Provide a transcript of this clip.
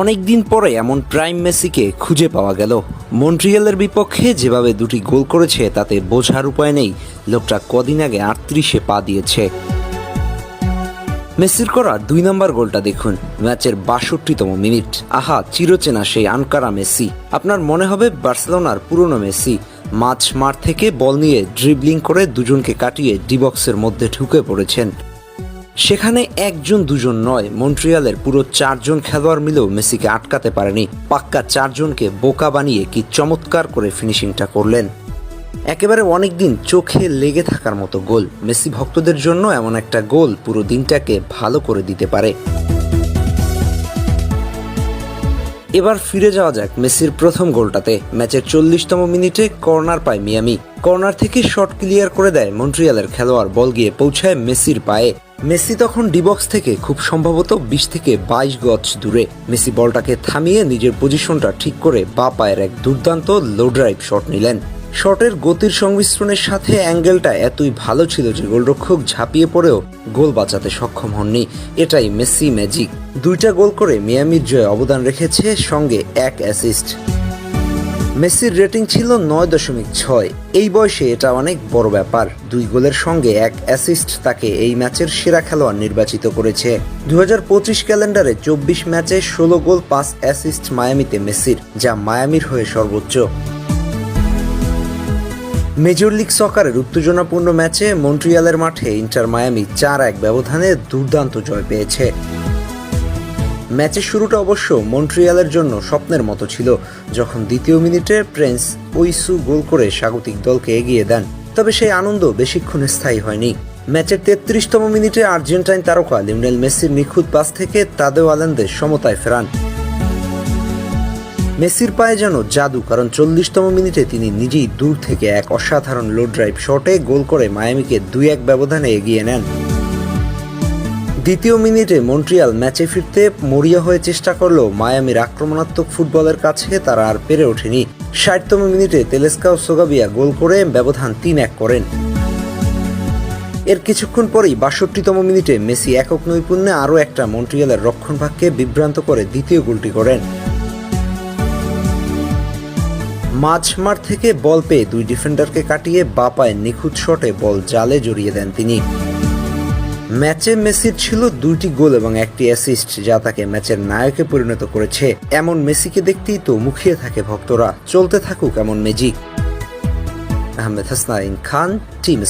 অনেকদিন পরে এমন প্রাইম মেসিকে খুঁজে পাওয়া গেল। মন্ট্রিয়ালের বিপক্ষে যেভাবে দুটি গোল করেছে, তাতে বোঝার উপায় নেই। লোকটা কদিন আগে আটত্রিশে পা দিয়েছে। মেসির করা দুই নম্বর গোলটা দেখুন। ম্যাচের বাষট্টিতম মিনিট। আহা, চিরচেনা সেই আনকারা মেসি। আপনার মনে হবে বার্সেলোনার পুরনো মেসি। মাঝ মাঠ থেকে বল নিয়ে ড্রিবলিং করে দুজনকে কাটিয়ে ডিবক্সের মধ্যে ঢুকে পড়েছেন। সেখানে একজন, দুজন নয়, মন্ট্রিয়ালের পুরো চারজন খেলোয়াড় মিলেও মেসিকে আটকাতে পারেনি। পাক্কা চারজনকে বোকা বানিয়ে কি চমৎকার করে ফিনিশিংটা করলেন। একেবারে অনেকদিন চোখে লেগে থাকার মতো গোল। মেসি ভক্তদের জন্য এমন একটা গোল পুরো দিনটাকে ভালো করে দিতে পারে। এবার ফিরে যাওয়া যাক মেসির প্রথম গোলটাতে। ম্যাচের চল্লিশতম মিনিটে কর্নার পায় মিয়ামি। কর্নার থেকে শট ক্লিয়ার করে দেয় মন্ট্রিয়ালের খেলোয়াড়। বল গিয়ে পৌঁছায় মেসির পায়ে। মেসি তখন ডিবক্স থেকে খুব সম্ভবত বিশ থেকে বাইশ গজ দূরে। মেসি বলটাকে থামিয়ে নিজের পজিশনটা ঠিক করে বা পায়ের এক দুর্দান্ত লো ড্রাইভ শট নিলেন। শটের গতির সংমিশ্রণের সাথে অ্যাঙ্গেলটা এতই ভালো ছিল যে গোলরক্ষক ঝাঁপিয়ে পড়েও গোল বাঁচাতে সক্ষম হননি। এটাই মেসি ম্যাজিক দুইটা গোল করে মিয়ামির জয়ে অবদান রেখেছে সঙ্গে এক অ্যাসিস্ট মেসির রেটিং ছিল নয় দশমিক ছয়। এই বয়সে এটা অনেক বড় ব্যাপার। দুই গোলের সঙ্গে এক অ্যাসিস্ট তাকে এই ম্যাচের সেরা খেলোয়াড় নির্বাচিত করেছে। দু হাজার পঁচিশ ক্যালেন্ডারে চব্বিশ ম্যাচে ষোলো গোল, পাঁচ অ্যাসিস্ট মায়ামিতে মেসির, যা মায়ামির হয়ে সর্বোচ্চ। মেজর লিগ সকারের উত্তেজনাপূর্ণ ম্যাচে মন্ট্রিয়ালের মাঠে ইন্টার মায়ামি চার এক ব্যবধানে দুর্দান্ত জয় পেয়েছে। ম্যাচের শুরুটা অবশ্য মন্ট্রিয়ালের জন্য স্বপ্নের মতো ছিল, যখন দ্বিতীয় মিনিটে প্রিন্স ওইসু গোল করে স্বাগতিক দলকে এগিয়ে দেন। তবে সেই আনন্দ বেশিক্ষণ স্থায়ী হয়নি। ম্যাচের তেত্রিশতম মিনিটে আর্জেন্টাইন তারকা লিমনেল মেসির নিখুঁত পাস থেকে তাদেও আলেন্দের সমতায় ফেরান। মেসির পায়ে যেন জাদু, কারণ চল্লিশতম মিনিটে তিনি নিজেই দূর থেকে এক অসাধারণ লো ড্রাইভ শটে গোল করে মায়ামিকে দুই এক ব্যবধানে এগিয়ে নেন। দ্বিতীয় মিনিটে মন্ট্রিয়াল ম্যাচে ফিরতে মরিয়া হয়ে চেষ্টা করলেও মায়ামির আক্রমণাত্মক ফুটবলের কাছে তারা আর পেরে ওঠেনি। ষাটতম মিনিটে তেলেস্কাও সোগাবিয়া গোল করে ব্যবধান তিন এক করেন। এর কিছুক্ষণ পরেই বাষট্টিতম মিনিটে মেসি একক নৈপুণ্যে আরও একটা মন্ট্রিয়ালের রক্ষণভাগকে বিভ্রান্ত করে দ্বিতীয় গোলটি করেন। মাঝ মাঠ থেকে বল পেয়ে দুই ডিফেন্ডারকে কাটিয়ে বাপায় নিখুঁত শটে বল জালে জড়িয়ে দেন তিনি। ম্যাচে মেসির ছিল দুইটি গোল এবং একটি অ্যাসিস্ট যা তাকে ম্যাচের নায়কে পরিণত করেছে। এমন মেসিকে দেখতেই তো মুখিয়ে থাকে ভক্তরা। চলতে থাকুক এমন মেজিক আহমেদ হাসনাইন খান টিম